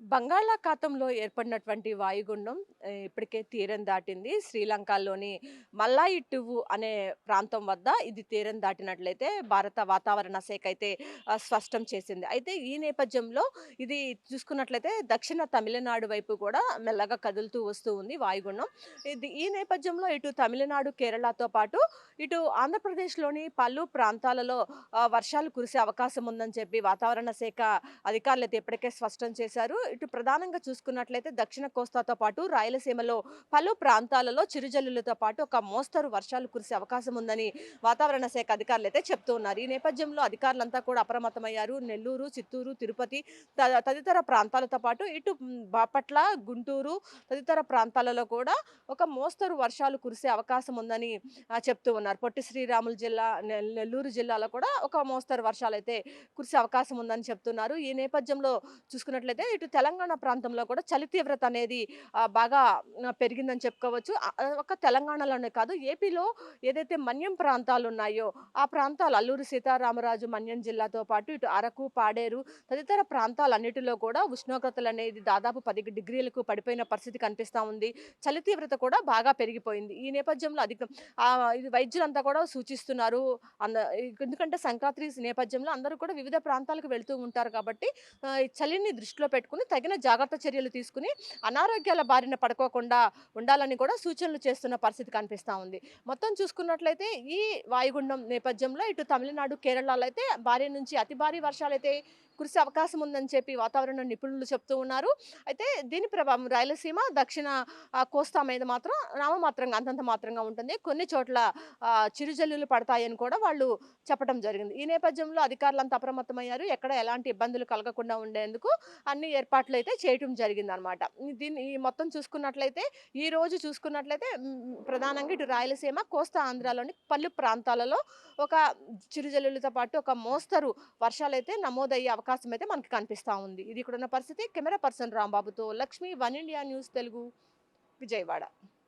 బంగాళాఖాతంలో ఏర్పడినటువంటి వాయుగుండం ఇప్పటికే తీరం దాటింది. శ్రీలంకలోని మల్లాయిట్టువు అనే ప్రాంతం వద్ద ఇది తీరం దాటినట్లయితే భారత వాతావరణ శాఖ అయితే స్పష్టం చేసింది. అయితే ఈ నేపథ్యంలో ఇది చూసుకున్నట్లయితే దక్షిణ తమిళనాడు వైపు కూడా మెల్లగా కదులుతూ వస్తూ ఉంది వాయుగుండం. ఇది ఈ నేపథ్యంలో ఇటు తమిళనాడు కేరళతో పాటు ఇటు ఆంధ్రప్రదేశ్లోని పలు ప్రాంతాలలో వర్షాలు కురిసే అవకాశం ఉందని చెప్పి వాతావరణ శాఖ అధికారులు అయితే ఇప్పటికే స్పష్టం చేశారు. ఇటు ప్రధానంగా చూసుకున్నట్లయితే దక్షిణ కోస్తాతో పాటు రాయలసీమలో పలు ప్రాంతాలలో చిరుజల్లులతో పాటు ఒక మోస్తరు వర్షాలు కురిసే అవకాశం ఉందని వాతావరణ శాఖ అధికారులు అయితే చెప్తూ ఉన్నారు. ఈ నేపథ్యంలో అధికారులంతా కూడా అప్రమత్తమయ్యారు. నెల్లూరు చిత్తూరు తిరుపతి త- తదితర ప్రాంతాలతో పాటు ఇటు బాపట్ల గుంటూరు తదితర ప్రాంతాలలో కూడా ఒక మోస్తరు వర్షాలు కురిసే అవకాశం ఉందని చెప్తూ ఉన్నారు. పొట్టి శ్రీరాములు జిల్లా నెల్లూరు జిల్లాలో కూడా ఒక మోస్తరు వర్షాలు అయితే కురిసే అవకాశం ఉందని చెప్తున్నారు. ఈ నేపథ్యంలో చూసుకున్నట్లయితే ఇటు తెలంగాణ ప్రాంతంలో కూడా చలి తీవ్రత అనేది బాగా పెరిగిందని చెప్పుకోవచ్చు. ఒక తెలంగాణలోనే కాదు ఏపీలో ఏదైతే మన్యం ప్రాంతాలు ఉన్నాయో ఆ ప్రాంతాలు అల్లూరి సీతారామరాజు మన్యం జిల్లాతో పాటు ఇటు అరకు పాడేరు తదితర ప్రాంతాలన్నిటిలో కూడా ఉష్ణోగ్రతలు అనేది దాదాపు పది డిగ్రీలకు పడిపోయిన పరిస్థితి కనిపిస్తూ ఉంది. చలి తీవ్రత కూడా బాగా పెరిగిపోయింది. ఈ నేపథ్యంలో అధిక ఇది వైద్యులంతా కూడా సూచిస్తున్నారు. అంద ఎందుకంటే సంక్రాంతి నేపథ్యంలో అందరూ కూడా వివిధ ప్రాంతాలకు వెళుతూ ఉంటారు కాబట్టి చలిని దృష్టిలో పెట్టుకుని తగిన జాగ్రత్త చర్యలు తీసుకుని అనారోగ్యాల బారిన పడుకోకుండా ఉండాలని కూడా సూచనలు చేస్తున్న పరిస్థితి కనిపిస్తూ ఉంది. మొత్తం చూసుకున్నట్లయితే ఈ వాయుగుండం నేపథ్యంలో ఇటు తమిళనాడు కేరళలో అయితే భారీ నుంచి అతి భారీ వర్షాలు అయితే కురిసే అవకాశం ఉందని చెప్పి వాతావరణ నిపుణులు చెప్తూ ఉన్నారు. అయితే దీని ప్రభావం రాయలసీమ దక్షిణ కోస్తా మీద మాత్రం నామమాత్రంగా అంతంత మాత్రంగా ఉంటుంది. కొన్ని చోట్ల చిరుజల్లులు పడతాయని కూడా వాళ్ళు చెప్పడం జరిగింది. ఈ నేపథ్యంలో అధికారులంతా అప్రమత్తమయ్యారు. ఎక్కడ ఎలాంటి ఇబ్బందులు కలగకుండా ఉండేందుకు అన్ని ఏర్పాట్లు అయితే చేయటం జరిగింది అనమాట దీన్ని ఈ మొత్తం చూసుకున్నట్లయితే ఈ రోజు చూసుకున్నట్లయితే ప్రధానంగా ఇటు రాయలసీమ కోస్తా ఆంధ్రాలోని పలు ప్రాంతాలలో ఒక చిరుజల్లులతో పాటు ఒక మోస్తరు వర్షాలు అయితే నమోదయ్యే అవకాశం అయితే మనకి కనిపిస్తూ ఉంది. ఇది ఇక్కడ ఉన్న పరిస్థితి. Camera person రాంబాబుతో Lakshmi one India news Telugu Vijayawada.